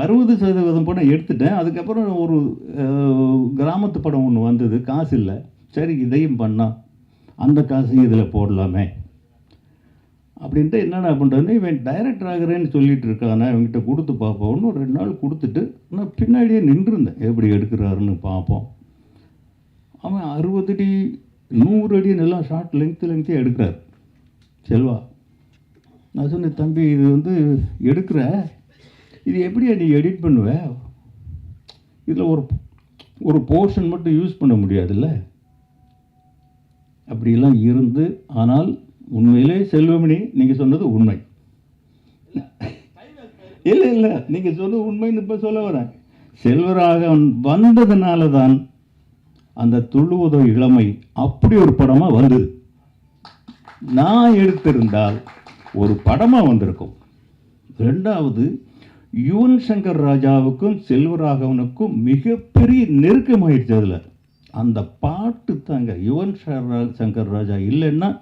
அறுபது சதவீதம் படம் எடுத்துட்டேன். அதுக்கப்புறம் ஒரு கிராமத்து படம் ஒன்று வந்தது. காசு இல்லை. சரி இதையும் பண்ணால் அந்த காசையும் இதில் போடலாமே. அப்படின்ட்டு என்னடா பண்ணுறேன்னு இவன் டைரக்டர் ஆகிறேன்னு சொல்லிட்டு இருக்கானே. இவன்கிட்ட கொடுத்து பார்ப்போம்னு ஒரு ரெண்டு நாள் கொடுத்துட்டு நான் பின்னாடியே நின்றுருந்தேன். எப்படி எடுக்கிறாருன்னு பார்ப்போம். அவன் அறுபது அடி நூறு அடி எல்லாம் ஷார்ட் லெங்க்த்து லெங்க்த்தே எடுக்கிறார். செல்வா நான் சொன்னேன் தம்பி இது வந்து எடுக்கிற இது எப்படியா நீ எடிட் பண்ணுவ? இதில் ஒரு ஒரு போர்ஷன் மட்டும் யூஸ் பண்ண முடியாதுல்ல? அப்படிலாம் இருந்து ஆனால் உண்மையிலே செல்வமணி நீங்கள் சொன்னது உண்மை. இல்லை இல்லை நீங்கள் சொன்னது உண்மைன்னு இப்போ சொல்ல வரேன். செல்வராக வந்ததுனால தான் அந்த துள்ளுவதோ இளமை அப்படி ஒரு படமாக வந்தது. நான் எடுத்திருந்தால் ஒரு படமாக வந்திருக்கும். ரெண்டாவது யுவன் சங்கர் ராஜாவுக்கும் செல்வராகவனுக்கும் மிகப்பெரிய நெருக்கமாயிடுச்சு அதில். அந்த பாட்டு தாங்க. யுவன் சங்கர் ராஜா இல்லைன்னா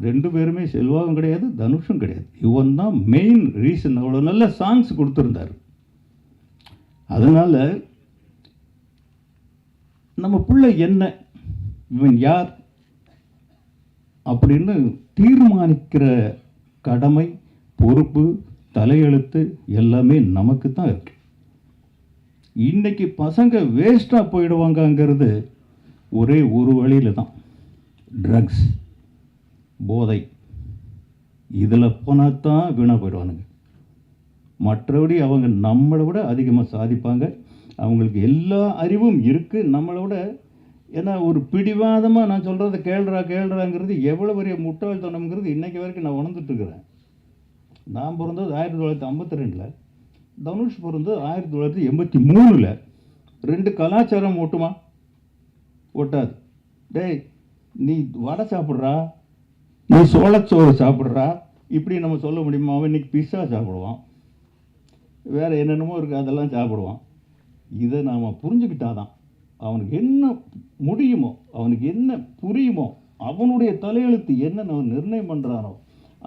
ரெண்டு பேருமே செல்வாவும் கிடையாது தனுஷும் கிடையாது. யுவன் தான் மெயின் ரீசன் அவ்வளோ நல்ல சாங்ஸ் கொடுத்துருந்தார். அதனால் நம்ம பிள்ளை என்ன? இவன் யார்? அப்படின்னு தீர்மானிக்கிற கடமை பொறுப்பு தலையெழுத்து எல்லாமே நமக்கு தான் இருக்கு. இன்றைக்கி பசங்க வேஸ்ட்டாக போயிடுவாங்கங்கிறது ஒரே ஒரு வழியில் தான் ட்ரக்ஸ் போதை. இதில் போனால் தான் வீணாக போயிடுவானுங்க. மற்றபடி அவங்க நம்மளை விட அதிகமாக சாதிப்பாங்க. அவங்களுக்கு எல்லா அறிவும் இருக்குது நம்மளை விட ஏன்னா ஒரு பிடிவாதமாக நான் சொல்கிறத கேள்றா கேள்றாங்கிறது எவ்வளோ பெரிய முட்டாள்தனம்ங்கிறது இன்றைக்கி வரைக்கும் நான் உணர்ந்துட்டு இருக்கிறேன். நான் பிறந்தது ஆயிரத்தி தொள்ளாயிரத்தி ஐம்பத்தி ரெண்டில் தனுஷ் பிறந்தது ஆயிரத்தி தொள்ளாயிரத்தி எண்பத்தி மூணில். ரெண்டு கலாச்சாரம் ஓட்டுமா? ஒட்டாது. டேய் நீ வடை சாப்பிட்றா? நீ சோளச்சோறு சாப்பிட்றா? இப்படி நம்ம சொல்ல முடியுமா? அவன் இன்னைக்கு பிஸ்ஸா சாப்பிடுவான். வேறு என்னென்னமோ இருக்குது அதெல்லாம் சாப்பிடுவான். இதை நாம் புரிஞ்சுக்கிட்டாதான் அவனுக்கு என்ன முடியுமோ அவனுக்கு என்ன புரியுமோ அவனுடைய தலையெழுத்து என்னென்ன அவன் நிர்ணயம் பண்ணுறானோ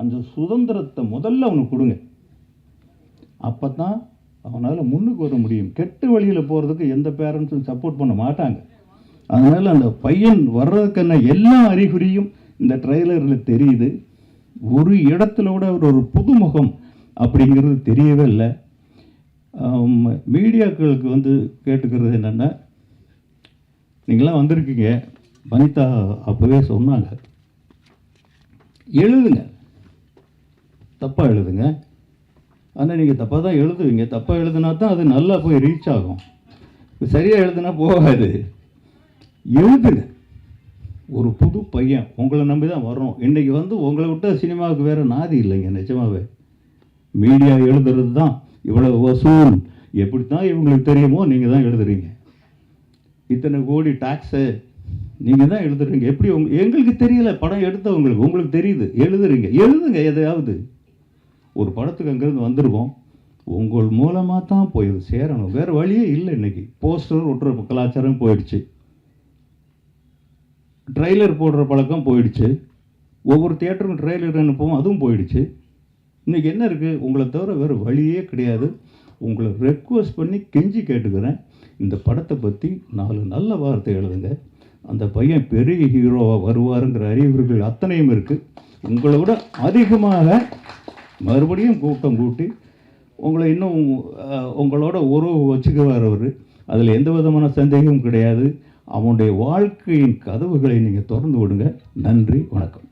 அந்த சுதந்திரத்தை முதல்ல அவனுக்கு கொடுங்க. அப்போ தான் அவனால் முன்னுக்கு வர முடியும். கெட்டு வழியில் போகிறதுக்கு எந்த பேரண்ட்ஸும் சப்போர்ட் பண்ண மாட்டாங்க. அதனால் அந்த பையன் வர்றதுக்கான எல்லா அறிகுறியும் இந்த ட்ரெய்லரில் தெரியுது. ஒரு இடத்துல கூட அவர் ஒரு புதுமுகம் அப்படிங்கிறது தெரியவே இல்லை. மீடியாக்களுக்கு வந்து கேட்டுக்கிறது என்னென்னா நீங்களாம் வந்திருக்கீங்க. வனிதா அப்போவே சொன்னாங்க. எழுதுங்க. தப்பாக எழுதுங்க. ஆனால் நீங்கள் தப்பாக தான் எழுதுவீங்க. தப்பாக எழுதுனா தான் அது நல்லா போய் ரீச் ஆகும். சரியாக எழுதுனா போகாது. எழுதுங்க. ஒரு புது பையன் உங்களை நம்பி தான் வர்றோம். இன்றைக்கி வந்து உங்களை விட்டு சினிமாவுக்கு வேறு நாதி இல்லைங்க நிஜமாவே. மீடியா எழுதுறது தான் இவ்வளவு வசூல். எப்படி தான் இவங்களுக்கு தெரியுமோ நீங்கள் தான் எழுதுறீங்க. இத்தனை கோடி டாக்ஸு நீங்கள் தான் எழுதுறீங்க. எப்படி உங்க எங்களுக்கு தெரியல படம் எடுத்தவங்களுக்கு. உங்களுக்கு தெரியுது எழுதுறீங்க. எழுதுங்க எதையாவது. ஒரு படத்துக்கு அங்கேருந்து வந்திருக்கோம். உங்கள் மூலமாக தான் போய் சேரணும். வேறு வழியே இல்லை இன்னைக்கு. போஸ்டர் ஒட்டுற கலாச்சாரம் போயிடுச்சு. ட்ரெய்லர் போடுற பழக்கம் போயிடுச்சு. ஒவ்வொரு தியேட்டருக்கும் ட்ரெய்லர் அனுப்புவோம் அதுவும் போயிடுச்சு. இன்றைக்கி என்ன இருக்குது உங்களை தவிர வேறு வழியே கிடையாது. உங்களை ரெக்வஸ்ட் பண்ணி கெஞ்சி கேட்டுக்கிறேன். இந்த படத்தை பற்றி நாலு நல்ல வார்த்தை எழுதுங்க. அந்த பையன் பெரிய ஹீரோவாக வருவாருங்கிற அறிகுறிகள் அத்தனையும் இருக்குது உங்களை விட அதிகமாக மறுபடியும் கூட்டம் கூட்டி உங்களை இன்னும் உங்களோட உறவு வச்சுக்குவார் அவர். அதில் எந்த விதமான சந்தேகமும் கிடையாது. அவனுடைய வாழ்க்கையின் கதவுகளை நீங்கள் திறந்து விடுங்க. நன்றி வணக்கம்.